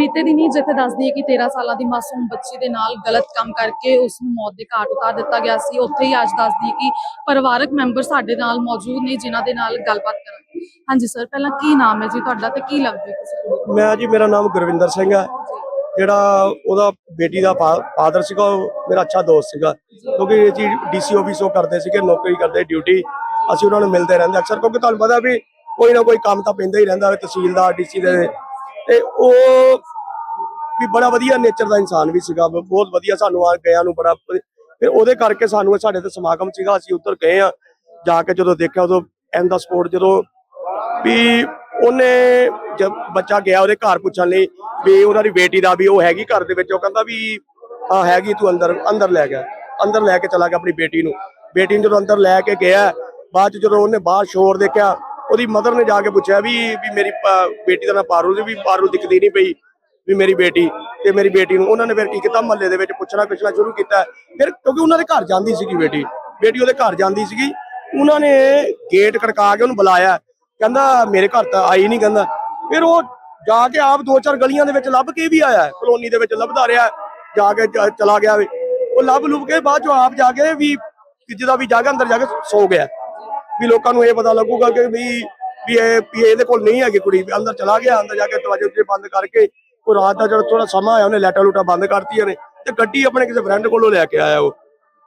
ਬੀਤੇ ਦਿਨੀ ਜਿੱਥੇ ਦੱਸਦੀ ਹੈ ਕਿ 13 ਸਾਲਾਂ ਦੀ ਮਾਸੂਮ ਬੱਚੀ ਦੇ ਨਾਲ ਗਲਤ ਕੰਮ ਕਰਕੇ ਉਸ ਨੂੰ ਮੌਤ ਦੇ ਘਾਟ ਉਤਾਰ ਦਿੱਤਾ ਗਿਆ ਸੀ। ਉੱਥੇ ਹੀ ਅੱਜ ਦੱਸਦੀ ਹੈ ਕਿ ਪਰਿਵਾਰਕ ਮੈਂਬਰ ਸਾਡੇ ਨਾਲ ਮੌਜੂਦ ਨੇ, ਜਿਨ੍ਹਾਂ ਦੇ ਨਾਲ ਗੱਲਬਾਤ ਕਰਾਂਗੇ। ਹਾਂਜੀ ਸਰ, ਪਹਿਲਾਂ ਕੀ ਨਾਮ ਹੈ ਜੀ ਤੁਹਾਡਾ ਤੇ ਕੀ ਲੱਗਦਾ ਤੁਸੀਂ ਮੈਂ ਜੀ, ਮੇਰਾ ਨਾਮ ਗੁਰਵਿੰਦਰ ਸਿੰਘ ਹੈ। ਜਿਹੜਾ ਉਹਦਾ ਬੇਟੀ ਦਾ ਫਾਦਰ ਸੀਗਾ, ਉਹ ਮੇਰਾ ਅੱਛਾ ਦੋਸਤ ਸੀਗਾ। ਕਿਉਂਕਿ ਇਹ ਜੀ ਡੀਸੀ ਆਫਿਸ ਕਰਦੇ ਸੀਗੇ, ਨੌਕਰੀ ਕਰਦੇ, ਡਿਊਟੀ। ਅਸੀਂ ਉਹਨਾਂ ਨੂੰ ਮਿਲਦੇ ਰਹਿੰਦੇ ਅਕਸਰ, ਕਿਉਂਕਿ ਤੁਹਾਨੂੰ ਪਤਾ ਵੀ ਕੋਈ ਨਾ ਕੋਈ ਕੰਮ ਤਾਂ ਪੈਂਦਾ ਹੀ ਰਹਿੰਦਾ, ਤਹਿਸੀਲਦਾਰ ਡੀਸੀ ਦੇ। ਤੇ ਉਹ ਵੀ ਬੜਾ ਵਧੀਆ ਨੇਚਰ ਦਾ ਇਨਸਾਨ ਵੀ ਸੀਗਾ ਬਹੁਤ ਵਧੀਆ ਸਾਨੂੰ ਆ ਗਿਆ ਨੂੰ ਬੜਾ ਫਿਰ ਉਹਦੇ ਕਰਕੇ ਸਾਨੂੰ ਸਾਡੇ ਤੇ ਸਮਾਗਮ ਸੀਗਾ, ਅਸੀਂ ਉੱਧਰ ਗਏ ਆ, ਜਾ ਕੇ ਜਦੋਂ ਦੇਖਿਆ ਉਦੋਂ ਐਨ ਦਾ ਸਪੋਰਟ ਜਦੋਂ ਵੀ ਉਹਨੇ ਜਦ ਬੱਚਾ ਗਿਆ ਉਹਦੇ ਘਰ ਪੁੱਛਣ ਲਈ ਵੀ ਉਹਨਾਂ ਦੀ ਬੇਟੀ ਦਾ ਵੀ ਉਹ ਹੈਗੀ ਘਰ ਦੇ ਵਿੱਚ, ਉਹ ਕਹਿੰਦਾ ਵੀ ਹਾਂ ਹੈਗੀ ਤੂੰ ਅੰਦਰ ਅੰਦਰ ਲੈ ਗਿਆ, ਅੰਦਰ ਲੈ ਕੇ ਚਲਾ ਗਿਆ ਆਪਣੀ ਬੇਟੀ ਨੂੰ ਬੇਟੀ ਨੂੰ ਜਦੋਂ ਅੰਦਰ ਲੈ ਕੇ ਗਿਆ, ਬਾਅਦ ਚ ਜਦੋਂ ਉਹਨੇ ਬਾਹਰ ਸ਼ੋਰ ਦੇਖਿਆ, ਉਹਦੀ ਮਦਰ ਨੇ ਜਾ ਕੇ ਪੁੱਛਿਆ ਵੀ ਵੀ ਮੇਰੀ ਬੇਟੀ ਦਾ ਨਾਂ ਪਾਰੂ ਸੀ, ਵੀ ਪਾਰੂ ਦਿਖਦੀ ਨਹੀਂ ਪਈ। ਵੀ ਮੇਰੀ ਬੇਟੀ ਤੇ ਮੇਰੀ ਬੇਟੀ ਨੂੰ ਉਹਨਾਂ ਨੇ ਫਿਰ ਕੀ ਕੀਤਾ? ਮਹੱਲੇ ਦੇ ਵਿੱਚ ਪੁੱਛਣਾ ਪੁੱਛਣਾ ਸ਼ੁਰੂ ਕੀਤਾ। ਫਿਰ ਕਿਉਂਕਿ ਉਹਨਾਂ ਦੇ ਘਰ ਜਾਂਦੀ ਸੀਗੀ ਬੇਟੀ ਬੇਟੀ ਉਹਦੇ ਘਰ ਜਾਂਦੀ ਸੀਗੀ। ਉਹਨਾਂ ਨੇ ਗੇਟ ਖੜਕਾ ਕੇ ਉਹਨੂੰ ਬੁਲਾਇਆ। ਕਹਿੰਦਾ, ਮੇਰੇ ਘਰ ਤਾਂ ਆਈ ਨਹੀਂ ਕਹਿੰਦਾ। ਫਿਰ ਉਹ ਜਾ ਕੇ ਆਪ ਦੋ ਚਾਰ ਗਲੀਆਂ ਦੇ ਵਿੱਚ ਲੱਭ ਕੇ ਵੀ ਆਇਆ। ਕਲੋਨੀ ਦੇ ਵਿੱਚ ਲੱਭਦਾ ਰਿਹਾ, ਜਾ ਕੇ ਚਲਾ ਗਿਆ ਵੀ। ਉਹ ਲੱਭ ਲੁੱਭ ਕੇ ਬਾਅਦ ਚੋਂ ਆਪ ਜਾ ਕੇ ਵੀ ਜਿਹਦਾ ਵੀ ਜਾ ਕੇ ਅੰਦਰ ਜਾ ਕੇ ਸੋ ਗਿਆ। ਵੀ ਲੋਕਾਂ ਨੂੰ ਇਹ ਪਤਾ ਲੱਗੂਗਾ ਕਿ ਵੀ ਵੀ ਇਹ, ਵੀ ਇਹਦੇ ਕੋਲ ਨਹੀਂ ਹੈਗੀ ਕੁੜੀ। ਵੀ ਅੰਦਰ ਚਲਾ ਗਿਆ, ਅੰਦਰ ਜਾ ਕੇ ਦਰਵਾਜ਼ੇ ਉੱਤੇ ਬੰਦ ਕਰਕੇ ਉਹ ਰਾਤ ਦਾ ਜਿਹੜਾ ਥੋੜਾ ਸਮਾਂ ਆਇਆ ਉਹਨੇ ਲੈਟਾ ਲੂਟਾ ਬੰਦ ਕਰਤੀਆਂ ਨੇ ਤੇ ਗੱਡੀ ਆਪਣੇ ਕਿਸੇ ਫਰੈਂਡ ਕੋਲੋਂ ਲੈ ਕੇ ਆਇਆ ਉਹ।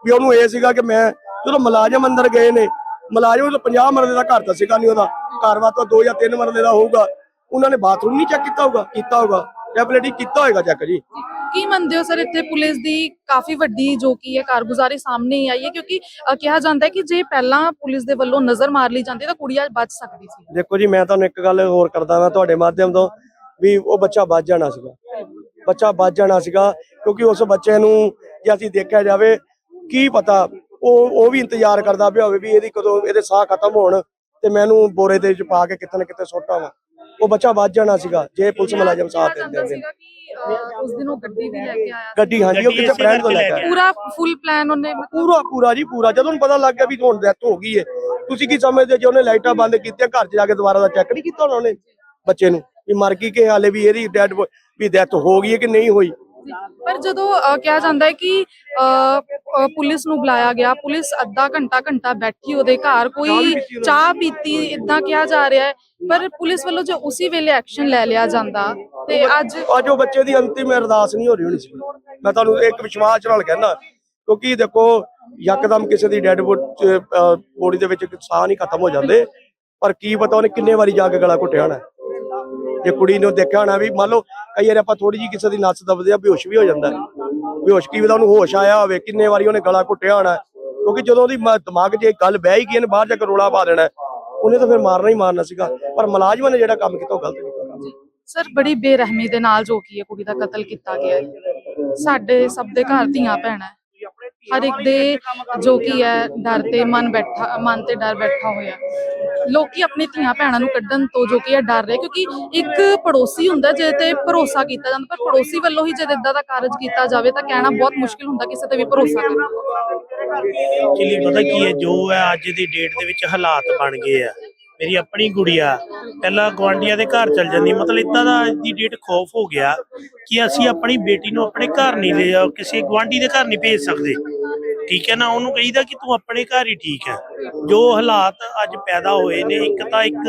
ਵੀ ਉਹਨੂੰ ਇਹ ਸੀਗਾ ਕਿ ਮੈਂ ਜਦੋਂ ਮੁਲਾਜ਼ਮ ਅੰਦਰ ਗਏ ਨੇ ਮੁਲਾਜ਼ਮ ਤੋਂ 50 ਮਰਲੇ ਦਾ ਘਰ ਤਾਂ ਸੀਗਾ ਨਹੀਂ ਉਹਦਾ ਘਰ ਵਾ ਤਾਂ 2 ਜਾਂ 3 ਮਰਲੇ ਦਾ ਹੋਊਗਾ। ਉਹਨਾਂ ਨੇ ਬਾਥਰੂਮ ਨਹੀਂ ਚੈੱਕ ਕੀਤਾ ਹੋਊਗਾ? ਕੀਤਾ ਹੋਊਗਾ। ਡੈਫੀਨਿਟਲੀ ਕੀਤਾ ਹੋਏਗਾ ਚੈੱਕ ਜੀ। ਕੀ ਮੰਨਦੇ ਹੋ ਸਰ ਇੱਥੇ ਪੁਲਿਸ ਦੀ ਕਾਫੀ ਵੱਡੀ ਜੋ ਕੀ ਹੈ ਕਾਰਗੁਜ਼ਾਰੀ ਸਾਹਮਣੇ ਹੀ ਆਈ ਹੈ? ਕਿਉਂਕਿ ਕਿਹਾ ਜਾਂਦਾ ਹੈ ਕਿ ਜੇ ਪਹਿਲਾਂ ਪੁਲਿਸ ਦੇ ਵੱਲੋਂ ਨਜ਼ਰ ਮਾਰ ਲਈ ਜਾਂਦੀ ਤਾਂ ਕੁੜੀ ਅੱਜ ਬਚ ਸਕਦੀ ਸੀ। ਦੇਖੋ ਜੀ ਮੈਂ ਤੁਹਾਨੂੰ ਇੱਕ ਗੱਲ ਹੋਰ ਕਰਦਾ ਹਾਂ ਤੁਹਾਡੇ ਮਾਧਿਅਮ ਤੋਂ। ਵੀ ਉਹ ਬੱਚਾ ਬਚ ਜਾਣਾ ਸੀਗਾ। ਬੱਚਾ ਬਚ ਜਾਣਾ ਸੀਗਾ ਕਿਉਂਕਿ ਉਸ ਬੱਚੇ ਨੂੰ ਜੇ ਅਸੀਂ ਦੇਖਿਆ ਜਾਵੇ ਕੀ ਪਤਾ ਉਹ ਉਹ ਵੀ ਇੰਤਜ਼ਾਰ ਕਰਦਾ ਪਿਆ ਹੋਵੇ ਵੀ ਇਹਦੀ ਕਦੋਂ ਇਹਦੇ ਸਾਹ ਖਤਮ ਹੋਣ ਤੇ ਮੈਨੂੰ ਬੋਰੇ ਦੇ ਵਿੱਚ ਪਾ ਕੇ ਕਿਤੇ ਨਾ ਕਿਤੇ ਸੁੱਟਾਂ ਵਾ ਉਹ ਬੱਚਾ ਬਚ ਜਾਣਾ ਸੀਗਾ ਜੇ ਪੁਲਿਸ ਮੁਲਾਜ਼ਮ ਸਾਥ ਦਿੰਦੇ ਹੁੰਦੇ। ਉਸ ਦਿਨ ਉਹ ਗੱਡੀ ਵੀ ਲੈ ਕੇ ਆਇਆ। ਗੱਡੀ ਹਾਂਜੀ ਉਹ ਇਸੇ ਫਰੈਂਡ ਤੋਂ ਲੈ ਕੇ ਕਰਕੇ ਆਇਆ। ਪੂਰਾ ਫੁੱਲ ਪਲਾਨ ਉਹਨੇ ਪੂਰਾ ਪੂਰਾ ਜੀ ਪੂਰਾ। ਜਦੋਂ ਉਹਨੂੰ ਪਤਾ ਲੱਗ ਗਿਆ ਵੀ ਹੁਣ ਡੈਥ ਹੋ ਗਈ ਹੈ ਤੁਸੀਂ ਕੀ ਸਮਝਦੇ ਜੇ ਉਹਨੇ ਲਾਈਟਾਂ ਬੰਦ ਕੀਤੀਆਂ ਘਰ 'ਚ ਜਾ ਕੇ ਦੁਬਾਰਾ ਦਾ ਚੈੱਕ ਨਹੀਂ ਕੀਤਾ ਉਹਨਾਂ ਨੇ ਬੱਚੇ ਨੂੰ? ਵੀ ਮਰ ਗਈ ਕਿ ਹਾਲੇ ਵੀ ਇਹਦੀ ਡੈਡ ਵੀ ਡੈਥ ਹੋ ਗਈ ਹੈ ਕਿ ਨਹੀਂ ਹੋਈ? ਪਰ ਜਦੋਂ ਕਿਹਾ ਜਾਂਦਾ ਹੈ ਕਿ ਪੁਲਿਸ ਨੂੰ ਬੁਲਾਇਆ ਗਿਆ ਪੁਲਿਸ ਅੱਧਾ ਘੰਟਾ ਘੰਟਾ ਬੈਠੀ ਉਹਦੇ ਘਰ ਕੋਈ। ਚਾਹ ਪੀਤੀ ਇਦਾਂ ਕਿਹਾ ਜਾ ਰਿਹਾ ਹੈ ਪਰ ਪੁਲਿਸ ਵੱਲੋਂ ਜੇ ਉਸੇ ਵੇਲੇ ਐਕਸ਼ਨ ਲੈ ਲਿਆ ਜਾਂਦਾ ਤੇ ਅੱਜ ਅੱਜ ਉਹ ਬੱਚੇ ਦੀ ਅੰਤਿਮ ਅਰਦਾਸ ਨਹੀਂ ਹੋ ਰਹੀ ਹੋਣੀ ਸੀ। ਮੈਂ ਤੁਹਾਨੂੰ ਇੱਕ ਵਿਸ਼ਵਾਸ ਨਾਲ ਕਹਿਣਾ ਕਿਉਂਕਿ ਦੇਖੋ ਯਕਦਮ ਕਿਸੇ ਦੀ ਡੈਡ ਬੋਡੀ ਦੇ ਵਿੱਚ ਸਾਹ ਨਹੀਂ ਖਤਮ ਹੋ ਜਾਂਦੇ ਪਰ ਕੀ ਪਤਾ ਉਹਨੇ ਕਿੰਨੇ ਵਾਰੀ ਜਾ ਕੇ ਗਲਾ ਘੁੱਟਿਆ ਹੋਣਾ। ਜੇ ਕੁੜੀ ਨੂੰ ਦੇਖਿਆ ਹੋਣਾ ਵੀ ਮੰਨ ਲਓ ਕਈ ਵਾਰ ਆਪਾਂ ਥੋੜੀ ਜੀ ਕਿਸੇ ਦੀ ਨਸ ਦਬਦੇ ਆ, ਬੇਹੋਸ਼ ਵੀ ਹੋ ਜਾਂਦਾ ਬੇਹੋਸ਼ ਕੀ ਪਤਾ ਉਹਨੂੰ ਹੋਸ਼ ਆਇਆ ਹੋਵੇ, ਕਿੰਨੇ ਵਾਰੀ ਉਹਨੇ ਗਲਾ ਘੁੱਟਿਆ ਹੋਣਾ ਕਿਉਂਕਿ ਜਦੋਂ ਉਹਦੀ ਦਿਮਾਗ 'ਚ ਇਹ ਗੱਲ ਬਹਿ ਹੀ ਗਈ ਇਹਨੇ ਬਾਹਰ ਜਾ ਕੇ ਰੋਲਾ ਪਾ ਦੇਣਾ ਉਹਨੇ ਤਾਂ ਫਿਰ ਮਾਰਨਾ ਹੀ ਮਾਰਨਾ ਸੀਗਾ। ਪਰ ਮੁਲਾਜ਼ਮਾਂ ਨੇ ਜਿਹੜਾ ਕੰਮ ਕੀਤਾ ਉਹ ਗਲਤ ਕੀਤਾ। ਸਰ, ਬੜੀ ਬੇਰਹਿਮੀ ਦੇ ਨਾਲ ਜੋ ਕੀ ਹੈ ਕੁੜੀ ਦਾ ਕਤਲ ਕੀਤਾ ਗਿਆ ਹੈ। ਸਾਡੇ ਸਭ ਦੇ ਘਰ ਧੀਆਂ ਭੈਣਾਂ ਹੈ। ਹਰ ਇੱਕ ਦੇ ਜੋ ਕੀ ਹੈ, ਡਰ ਤੇ ਮਨ ਬੈਠਾ, ਮਨ ਤੇ ਡਰ ਬੈਠਾ ਹੋਇਆ ਲੋਕੀ ਆਪਣੀ ਧੀਆਂ ਭੈਣਾਂ ਨੂੰ ਕੱਢਣ ਤੋਂ ਜੋ ਕੀ ਹੈ ਡਰ ਰਹੇ, ਕਿਉਂਕਿ ਇੱਕ ਪੜੋਸੀ ਹੁੰਦਾ ਜਿਹਦੇ ਤੇ ਭਰੋਸਾ ਕੀਤਾ ਜਾਂਦਾ, ਪਰ ਪੜੋਸੀ ਵੱਲੋਂ ਹੀ ਜਦ ਇਦਾਂ ਦਾ ਕਾਰਜ ਕੀਤਾ ਜਾਵੇ ਤਾਂ ਕਹਿਣਾ ਬਹੁਤ ਮੁਸ਼ਕਿਲ ਹੁੰਦਾ ਕਿਸੇ ਤੇ ਵੀ ਭਰੋਸਾ ਕਰਨਾ ਐਕਚੁਅਲੀ ਪਤਾ ਕੀ ਹੈ, ਜੋ ਹੈ ਅੱਜ ਦੀ ਡੇਟ ਦੇ ਵਿੱਚ ਹਾਲਾਤ ਬਣ ਗਏ ਆ। ਮੇਰੀ ਆਪਣੀ ਗੁੜੀਆ ਪਹਿਲਾਂ ਗਵਾਂਡੀਆਂ ਦੇ ਘਰ ਚਲ ਜਾਂਦੀ, ਮਤਲਬ ਇਦਾਂ ਦਾ ਅੱਜ ਦੀ ਡੇਟ ਖੌਫ ਹੋ ਗਿਆ ਕਿ ਅਸੀਂ ਆਪਣੀ ਬੇਟੀ ਨੂੰ ਆਪਣੇ ਘਰ ਨਹੀਂ ਲੈ ਜਾ, ਕਿਸੇ ਗਵਾਂਡੀ ਦੇ ਘਰ ਨਹੀਂ ਭੇਜ ਸਕਦੇ। ਠੀਕ ਹੈ ਨਾ? ਉਹਨੂੰ ਕਹੀਦਾ ਕਿ ਤੂੰ ਆਪਣੇ ਘਰ ਹੀ ਠੀਕ ਹੈ। ਜੋ ਹਾਲਾਤ ਅੱਜ ਪੈਦਾ ਹੋਏ ਨੇ, ਇੱਕ ਤਾਂ ਇੱਕ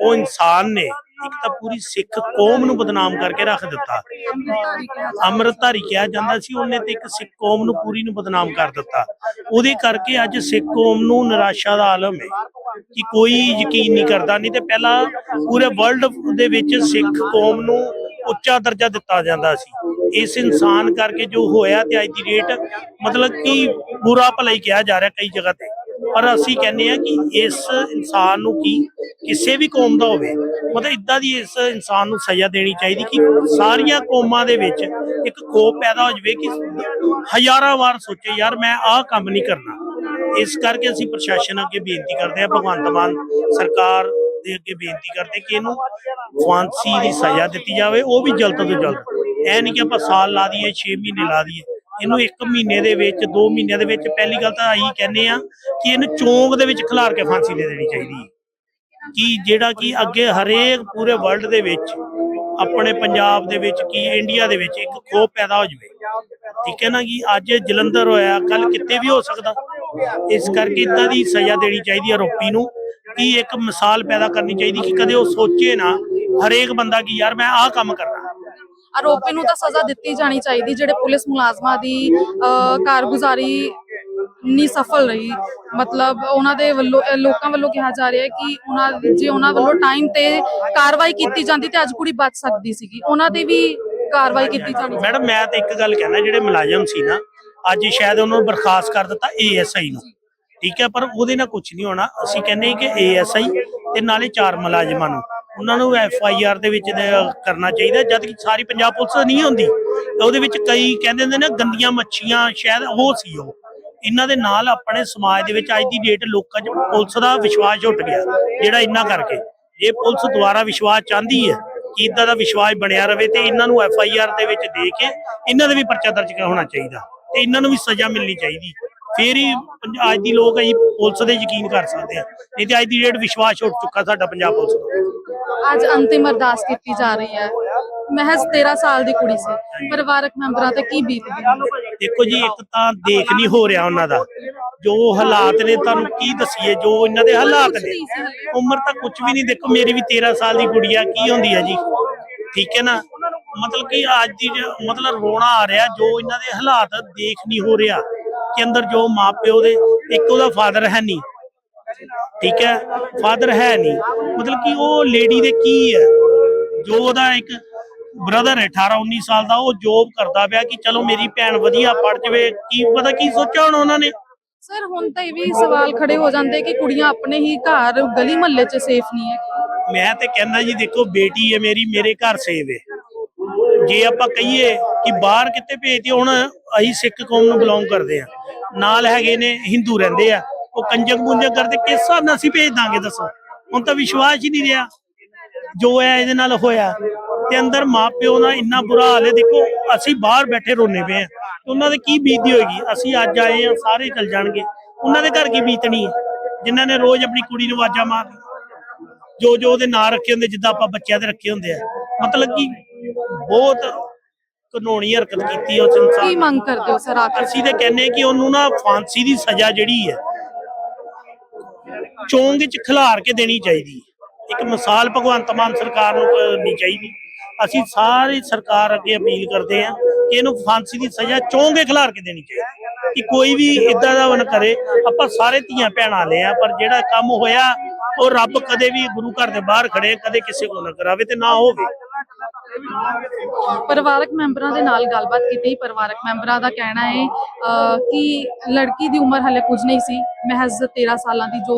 ਉਹ ਇਨਸਾਨ ਨੇ, ਇੱਕ ਤਾਂ ਪੂਰੀ ਸਿੱਖ ਕੌਮ ਨੂੰ ਬਦਨਾਮ ਕਰਕੇ ਰੱਖ ਦਿੱਤਾ। ਅੰਮ੍ਰਿਤਧਾਰੀ ਕਿਹਾ ਜਾਂਦਾ ਸੀ, ਉਹਨੇ ਤੇ ਇੱਕ ਸਿੱਖ ਕੌਮ ਨੂੰ ਪੂਰੀ ਨੂੰ ਬਦਨਾਮ ਕਰ ਦਿੱਤਾ। ਉਹਦੇ ਕਰਕੇ ਅੱਜ ਸਿੱਖ ਕੌਮ ਨੂੰ ਨਿਰਾਸ਼ਾ ਦਾ ਆਲਮ ਹੈ ਕਿ ਕੋਈ ਯਕੀਨ ਨਹੀਂ ਕਰਦਾ, ਨਹੀਂ ਤੇ ਪਹਿਲਾਂ ਪੂਰੇ ਵਰਲਡ ਦੇ ਵਿੱਚ ਸਿੱਖ ਕੌਮ ਨੂੰ ਉੱਚਾ ਦਰਜਾ ਦਿੱਤਾ ਜਾਂਦਾ ਸੀ। ਇਸ ਇਨਸਾਨ ਕਰਕੇ ਜੋ ਹੋਇਆ ਤੇ ਅੱਜ ਦੀ ਡੇਟ ਮਤਲਬ ਕਿ ਬੁਰਾ ਭਲਾ ਹੀ ਕਿਹਾ ਜਾ ਰਿਹਾ ਕਈ ਜਗ੍ਹਾ ਤੇ। ਪਰ ਅਸੀਂ ਕਹਿੰਦੇ ਆ ਕਿ ਇਸ ਇਨਸਾਨ ਨੂੰ ਕੀ, ਕਿਸੇ ਵੀ ਕੌਮ ਦਾ ਹੋਵੇ, ਮਤਲਬ ਇਦਾਂ ਦੀ ਇਸ ਇਨਸਾਨ ਨੂੰ ਸਜ਼ਾ ਦੇਣੀ ਚਾਹੀਦੀ ਕਿ ਸਾਰੀਆਂ ਕੌਮਾਂ ਦੇ ਵਿੱਚ ਇੱਕ ਖੋਪ ਪੈਦਾ ਹੋ ਜਾਵੇ ਕਿ ਹਜ਼ਾਰਾਂ ਵਾਰ ਸੋਚੇ, ਯਾਰ ਮੈਂ ਆਹ ਕੰਮ ਨਹੀਂ ਕਰਨਾ। ਇਸ ਕਰਕੇ ਅਸੀਂ ਪ੍ਰਸ਼ਾਸਨ ਅੱਗੇ ਬੇਨਤੀ ਕਰਦੇ ਹਾਂ, ਭਗਵੰਤ ਮਾਨ ਸਰਕਾਰ ਦੇ ਅੱਗੇ ਬੇਨਤੀ ਕਰਦੇ ਕਿ ਇਹਨੂੰ ਫਾਂਸੀ ਦੀ ਸਜ਼ਾ ਦਿੱਤੀ ਜਾਵੇ, ਉਹ ਵੀ ਜਲਦ ਤੋਂ ਜਲਦ। ਐ ਨਹੀਂ ਕਿ ਆਪਾਂ ਸਾਲ ਲਾ ਦਈਏ 6 ਮਹੀਨੇ ਲਾ ਦਈਏ। ਇਹਨੂੰ 1 ਮਹੀਨੇ ਦੇ ਵਿੱਚ 2 ਮਹੀਨਿਆਂ ਦੇ ਵਿੱਚ ਪਹਿਲੀ ਗੱਲ ਤਾਂ ਆਹੀ ਕਹਿੰਦੇ ਆ ਕਿ ਇਹਨੂੰ ਚੌਂਕ ਦੇ ਵਿੱਚ ਖਿਲਾਰ ਕੇ ਫਾਂਸੀ ਦੇ ਦੇਣੀ ਚਾਹੀਦੀ ਹੈ। ਕਿ ਜਿਹੜਾ ਕਿ ਅੱਗੇ ਹਰੇਕ ਪੂਰੇ ਵਰਲਡ ਦੇ ਵਿੱਚ, ਆਪਣੇ ਪੰਜਾਬ ਦੇ ਵਿੱਚ, ਕੀ ਇੰਡੀਆ ਦੇ ਵਿੱਚ ਇੱਕ ਖੋਹ ਪੈਦਾ ਹੋ ਜਾਵੇ। ਠੀਕ ਹੈ ਨਾ ਕਿ ਅੱਜ ਜਲੰਧਰ ਹੋਇਆ ਕੱਲ ਕਿਤੇ ਵੀ ਹੋ ਸਕਦਾ। ਇਸ ਕਰਕੇ ਇਦਾਂ ਦੀ ਸਜ਼ਾ ਦੇਣੀ ਚਾਹੀਦੀ ਹੈ ਆਰੋਪੀ ਨੂੰ, ਕਿ ਇੱਕ ਮਿਸਾਲ ਪੈਦਾ ਕਰਨੀ ਚਾਹੀਦੀ ਕਿ ਕਦੇ ਉਹ ਸੋਚੇ ਨਾ ਹਰੇਕ ਬੰਦਾ ਕਿ ਯਾਰ ਮੈਂ ਆਹ ਕੰਮ ਕਰਨਾ। ਆਰੋਪੀ ਨੂੰ ਤਾਂ ਸਜ਼ਾ ਦਿੱਤੀ ਜਾਣੀ ਚਾਹੀਦੀ, ਜਿਹੜੇ ਪੁਲਿਸ ਮੁਲਾਜ਼ਮਾਂ ਦੀ ਕਾਰਗੁਜ਼ਾਰੀ ਨਹੀਂ ਸਫਲ ਰਹੀ। ਮਤਲਬ ਉਹਨਾਂ ਦੇ ਵੱਲੋਂ ਲੋਕਾਂ ਵੱਲੋਂ ਕਿਹਾ ਜਾ ਰਿਹਾ ਹੈ ਕਿ ਉਹਨਾਂ ਜੇ ਉਹਨਾਂ ਵੱਲੋਂ ਟਾਈਮ ਤੇ ਕਾਰਵਾਈ ਕੀਤੀ ਜਾਂਦੀ ਤੇ ਅੱਜ ਕੁੜੀ ਬਚ ਸਕਦੀ ਸੀਗੀ। ਉਹਨਾਂ ਤੇ ਵੀ ਕਾਰਵਾਈ ਕੀਤੀ ਜਾਣੀ ਮੈਡਮ, ਮੈਂ ਤਾਂ ਇੱਕ ਗੱਲ ਕਹਿਣਾ, ਜਿਹੜੇ ਮੁਲਾਜ਼ਮ ਸੀ ਨਾ, ਅੱਜ ਸ਼ਾਇਦ ਉਹਨਾਂ ਨੂੰ ਬਰਖਾਸਤ ਕਰ ਦਿੱਤਾ ਏਐਸਆਈ ਨੂੰ। ਠੀਕ ਹੈ, ਪਰ ਉਹਦੇ ਨਾਲ ਕੁਝ ਨਹੀਂ ਹੋਣਾ। ਅਸੀਂ ਕਹਿੰਦੇ ਹਾਂ ਕਿ ਏਐਸਆਈ ਤੇ ਨਾਲੇ ਚਾਰ ਮੁਲਾਜ਼ਮਾਂ ਨੂੰ। ਉਹਨਾਂ ਨੂੰ ਐਫ ਆਈ ਆਰ ਦੇ ਵਿੱਚ ਕਰਨਾ ਚਾਹੀਦਾ ਜਦ ਕਿ ਸਾਰੀ ਪੰਜਾਬ ਪੁਲਿਸ ਨਹੀਂ ਹੁੰਦੀ। ਉਹਦੇ ਵਿੱਚ ਕਈ ਕਹਿੰਦੇ ਹੁੰਦੇ ਨੇ ਗੰਦੀਆਂ ਮੱਛੀਆਂ, ਸ਼ਾਇਦ ਉਹ ਸੀ ਉਹ। ਇਹਨਾਂ ਦੇ ਨਾਲ ਆਪਣੇ ਸਮਾਜ ਦੇ ਵਿੱਚ ਅੱਜ ਦੀ ਡੇਟ ਲੋਕਾਂ 'ਚ ਪੁਲਿਸ ਦਾ ਵਿਸ਼ਵਾਸ ਉੱਠ ਗਿਆ, ਜਿਹੜਾ ਇੰਨਾ ਕਰਕੇ। ਜੇ ਪੁਲਿਸ ਦੁਆਰਾ ਵਿਸ਼ਵਾਸ ਚਾਹੁੰਦੀ ਹੈ ਕਿ ਇਦਾਂ ਦਾ ਵਿਸ਼ਵਾਸ ਬਣਿਆ ਰਵੇ ਤੇ ਇਹਨਾਂ ਨੂੰ ਐਫ ਆਈ ਆਰ ਦੇ ਵਿੱਚ ਦੇ ਕੇ ਇਹਨਾਂ ਦੇ ਵੀ ਪਰਚਾ ਦਰਜ ਹੋਣਾ ਚਾਹੀਦਾ ਤੇ ਇਹਨਾਂ ਨੂੰ ਵੀ ਸਜ਼ਾ ਮਿਲਣੀ ਚਾਹੀਦੀ। ਫੇਰ ਹੀ ਅੱਜ ਦੀ ਲੋਕ ਅਸੀਂ ਪੁਲਿਸ ਦੇ ਯਕੀਨ ਕਰ ਸਕਦੇ ਆ ਨਹੀਂ ਤੇ ਅੱਜ ਦੀ ਡੇਟ ਵਿਸ਼ਵਾਸ ਉੱਠ ਚੁੱਕਾ ਸਾਡਾ ਪੰਜਾਬ ਪੁਲਿਸ ਦਾ ਅੱਜ ਅੰਤਿਮ ਅਰਦਾਸ ਕੀਤੀ ਜਾ ਰਹੀ ਹੈ। ਮਹਿਜ਼ 13 ਸਾਲ ਦੀ ਕੁੜੀ ਸੀ। ਪਰਿਵਾਰਕ ਮੈਂਬਰਾਂ ਤੇ ਕੀ ਬੀਤਦੀ ਹੋਣੀ? ਦੇਖੋ ਜੀ, ਇੱਕ ਤਾਂ ਦੇਖ ਨਹੀਂ ਹੋ ਰਿਹਾ ਉਹਨਾਂ ਦਾ। ਜੋ ਹਾਲਾਤ ਨੇ, ਤੁਹਾਨੂੰ ਕੀ ਦਸੀਏ? ਜੋ ਇਹਨਾਂ ਦੇ ਹਾਲਾਤ ਨੇ। ਉਮਰ ਤਾਂ ਕੁਝ ਵੀ ਨਹੀਂ। ਦੇਖੋ, ਮੇਰੀ ਵੀ 13 ਸਾਲ ਦੀ ਗੁੜੀਆ ਕੀ ਹੁੰਦੀ ਹੈ ਜੀ? ਠੀਕ ਹੈ ਨਾ? ਮਤਲਬ ਕਿ ਅੱਜ ਦੀ ਮਤਲਬ ਰੋਣਾ ਆ ਰਿਹਾ। ਜੋ ਇਹਨਾਂ ਦੇ ਹਾਲਾਤ ਦੇਖ ਨਹੀਂ ਹੋ ਰਿਹਾ। ਕਿ ਅੰਦਰ ਜੋ ਮਾਪਿਓ ਦੇ, ਇੱਕ ਉਹਦਾ ਫਾਦਰ ਹੈ ਨਹੀਂ। ਠੀਕ ਹੈ? ਫਾਦਰ ਹੈ ਨਹੀਂ। ਮਤਲਬ ਕਿ ਉਹ ਲੇਡੀ ਦੇ ਕੀ ਹੈ? ਜੋ ਉਹਦਾ ਇੱਕ ਬ੍ਰਦਰ ਹੈ 18 19 ਸਾਲ ਦਾ ਉਹ ਜੋਬ ਕਰਦਾ ਪਿਆ ਕਿ ਚਲੋ ਮੇਰੀ ਭੈਣ ਵਧੀਆ ਪੜ ਜਾਵੇ। ਕੀ ਪਤਾ ਕੀ ਸੋਚਿਆ ਹੁਣ ਉਹਨਾਂ ਨੇ? ਸਰ ਹੁਣ ਤਾਂ ਇਹ ਵੀ ਸਵਾਲ ਖੜੇ ਹੋ ਜਾਂਦੇ ਕਿ ਕੁੜੀਆਂ ਆਪਣੇ ਹੀ ਘਰ ਗਲੀ ਮੁਹੱਲੇ 'ਚ ਸੇਫ ਨਹੀਂ ਹੈ ਮੈਂ ਤੇ ਕਹਿੰਦਾ ਜੀ ਦੇਖੋ ਬੇਟੀ ਹੈ ਮੇਰੀ ਮੇਰੇ ਘਰ ਸੇਵ ਹੈ। ਜੇ ਆਪਾਂ ਕਹੀਏ ਕਿ ਬਾਹਰ ਕਿਤੇ ਭੇਜਦੇ ਹੁਣ ਅਸੀਂ ਸਿੱਖ ਕੌਮ ਨੂੰ ਬਿਲੋਂਗ ਕਰਦੇ ਆ ਨਾਲ ਹੈਗੇ ਨੇ ਹਿੰਦੂ ਰਹਿੰਦੇ ਆ। ਉਹ ਕੰਜਕ ਪੁੰਜਕ ਕਰਦੇ ਕਿਸ ਹਿਸਾਬ ਨਾਲ ਅਸੀਂ ਭੇਜ ਦਾਂਗੇ ਦੱਸੋ? ਹੁਣ ਤਾਂ ਵਿਸ਼ਵਾਸ ਹੀ ਨਹੀਂ ਰਿਹਾ। ਜੋ ਹੈ ਇਹਦੇ ਨਾਲ ਹੋਇਆ। ਤੇ ਅੰਦਰ ਮਾਪਿਓ ਦਾ ਇੰਨਾ ਬੁਰਾ ਹਾਲ ਹੈ। ਦੇਖੋ ਅਸੀਂ ਬਾਹਰ ਬੈਠੇ ਰੋਨੇ ਪਏ ਆ ਉਹਨਾਂ ਦੇ ਕੀ ਬੀਤਦੀ ਹੋਏਗੀ? ਅਸੀਂ ਅੱਜ ਆਏ ਆ ਸਾਰੇ ਚਲ ਜਾਣਗੇ। ਉਹਨਾਂ ਦੇ ਘਰ ਕੀ ਬੀਤਣੀ ਹੈ? ਜਿਨ੍ਹਾਂ ਨੇ ਰੋਜ਼ ਆਪਣੀ ਕੁੜੀ ਨੂੰ ਆਵਾਜ਼ਾਂ ਮਾਰਨੀਆਂ। ਜੋ ਜੋ ਉਹਦੇ ਨਾਂ ਰੱਖੇ ਹੁੰਦੇ ਜਿੱਦਾਂ ਆਪਾਂ ਬੱਚਿਆਂ ਦੇ ਰੱਖੇ ਹੁੰਦੇ ਆ। ਮਤਲਬ ਕਿ ਬਹੁਤ ਕਾਨੂੰਨੀ ਹਰਕਤ ਕੀਤੀ ਉਸ ਕੀ ਇਨਸਾਨ ਮੰਗ ਕਰਦੇ ਹੋ ਸਰ ਆਖਰ ਅਸੀਂ ਤੇ ਕਹਿੰਨੇ ਕਿ ਉਹਨੂੰ ਨਾ ਫਾਂਸੀ ਦੀ ਸਜ਼ਾ ਜਿਹੜੀ ਹੈ ਚੌਂਗ ਵਿੱਚ ਖਿਲਾਰ ਕੇ ਦੇਣੀ ਚਾਹੀਦੀ ਹੈ। ਇੱਕ ਮਿਸਾਲ ਭਗਵੰਤ ਮਾਨ ਸਰਕਾਰ ਨੂੰ ਕਰਨੀ ਚਾਹੀਦੀ। ਅਸੀਂ ਸਾਰੀ ਸਰਕਾਰ ਅੱਗੇ ਅਪੀਲ ਕਰਦੇ ਹਾਂ ਕਿ ਇਹਨੂੰ ਫਾਂਸੀ ਦੀ ਸਜ਼ਾ ਚੋਂਗ ਖਿਲਾਰ ਕੇ ਦੇਣੀ ਚਾਹੀਦੀ। ਕਿ ਕੋਈ ਵੀ ਇਦਾਂ ਦਾ ਨਾ ਕਰੇ, ਆਪਾਂ ਸਾਰੇ ਧੀਆਂ ਭੈਣਾਂ ਲੈ ਆ ਪਰ ਜਿਹੜਾ ਕੰਮ ਹੋਇਆ, ਉਹ ਰੱਬ ਕਦੇ ਵੀ ਗੁਰੂ ਘਰ ਦੇ ਬਾਹਰ ਖੜੇ, ਕਦੇ ਕਿਸੇ ਕੋਲ ਨਾ ਕਰਾਵੇ ਤੇ ਨਾ ਹੋਵੇ। ਪਰਿਵਾਰਕ ਮੈਂਬਰਾਂ ਦੇ ਨਾਲ ਗੱਲਬਾਤ ਕੀਤੀ ਪਰਿਵਾਰਕ ਮੈਂਬਰਾਂ ਦਾ ਕਹਿਣਾ ਹੈ ਕਿ ਲੜਕੀ ਦੀ ਉਮਰ ਹਲੇ ਕੁਝ ਨਹੀਂ ਸੀ, ਮਹਿਜ਼ 13 ਸਾਲਾਂ ਦੀ ਜੋ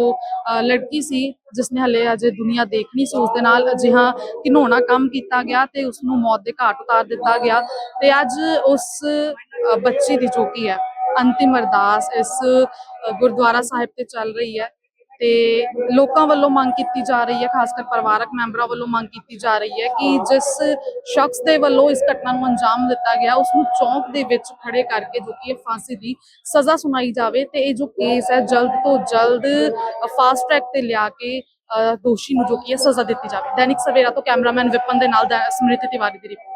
ਲੜਕੀ ਸੀ, ਜਿਸਨੇ ਹਲੇ ਅਜੇ ਦੁਨੀਆ ਦੇਖਣੀ ਸੀ ਉਸ ਦੇ ਨਾਲ ਅਜਿਹਾ ਘਿਨੋਣਾ ਕੰਮ ਕੀਤਾ ਗਿਆ ਤੇ ਉਸ ਨੂੰ ਮੌਤ ਦੇ ਘਾਟ ਉਤਾਰ ਦਿੱਤਾ ਗਿਆ ਤੇ ਅੱਜ ਉਸ ਬੱਚੀ ਦੀ ਜੋ ਕੀ ਹੈ, ਅੰਤਿਮ ਅਰਦਾਸ ਇਸ ਗੁਰਦੁਆਰਾ ਸਾਹਿਬ ਤੇ ਚੱਲ ਰਹੀ ਹੈ। ਤੇ ਲੋਕਾਂ ਵੱਲੋਂ ਮੰਗ ਕੀਤੀ ਜਾ ਰਹੀ ਹੈ ਖਾਸ ਕਰ ਪਰਿਵਾਰਕ ਮੈਂਬਰਾਂ ਵੱਲੋਂ ਮੰਗ ਕੀਤੀ ਜਾ ਰਹੀ ਹੈ ਕਿ ਜਿਸ ਸ਼ਖਸ ਦੇ ਵੱਲੋਂ ਇਸ ਘਟਨਾ ਨੂੰ ਅੰਜਾਮ ਦਿੱਤਾ ਗਿਆ ਉਸ ਨੂੰ ਚੌਂਕ ਦੇ ਵਿੱਚ ਖੜੇ ਕਰਕੇ ਜੋ ਕਿ ਫਾਂਸੀ ਦੀ ਸਜ਼ਾ ਸੁਣਾਈ ਜਾਵੇ ਤੇ ਇਹ ਜੋ ਕੇਸ ਹੈ ਜਲਦ ਤੋਂ ਜਲਦ ਫਾਸਟ ਟਰੈਕ ਤੇ ਲਿਆ ਕੇ ਅ, ਦੋਸ਼ੀ ਨੂੰ ਜੋ ਕਿ ਸਜ਼ਾ ਦਿੱਤੀ ਜਾਵੇ। ਦੈਨਿਕ ਸਵੇਰਾ ਤੋਂ ਕੈਮਰਾਮੈਨ ਵਿਪਨ ਦੇ ਨਾਲ ਸਮ੍ਰਿਤੀ ਤਿਵਾਰੀ ਦੀ ਰਿਪੋਰਟ